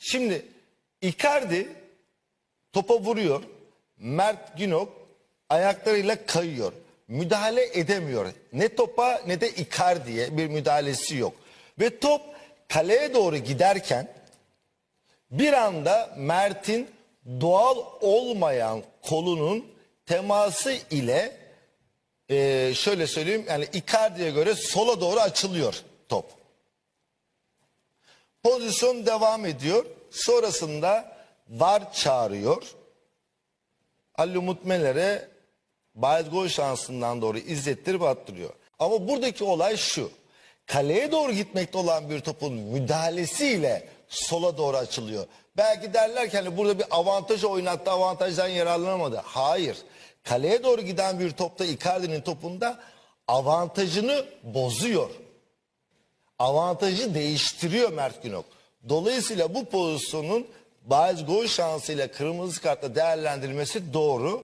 Şimdi Icardi topa vuruyor. Mert Günok ayaklarıyla kayıyor. Müdahale edemiyor. Ne topa ne de Icardi'ye bir müdahalesi yok. Ve top kaleye doğru giderken bir anda Mert'in doğal olmayan kolunun teması ile eee, şöyle söyleyeyim yani Icardi'ye göre sola doğru açılıyor top. Pozisyon devam ediyor. Sonrasında VAR çağırıyor. Halil Mutmeler'e bariz gol şansından doğru izlettirip attırıyor. Ama buradaki olay şu. Kaleye doğru gitmekte olan bir topun müdahalesiyle sola doğru açılıyor. Belki derler ki hani burada bir avantaj oynattı avantajdan yararlanamadı. Hayır. Kaleye doğru giden bir topta Icardi'nin topunda avantajını bozuyor avantajı değiştiriyor Mert Günok. Dolayısıyla bu pozisyonun bariz gol şansıyla kırmızı kartla değerlendirilmesi doğru.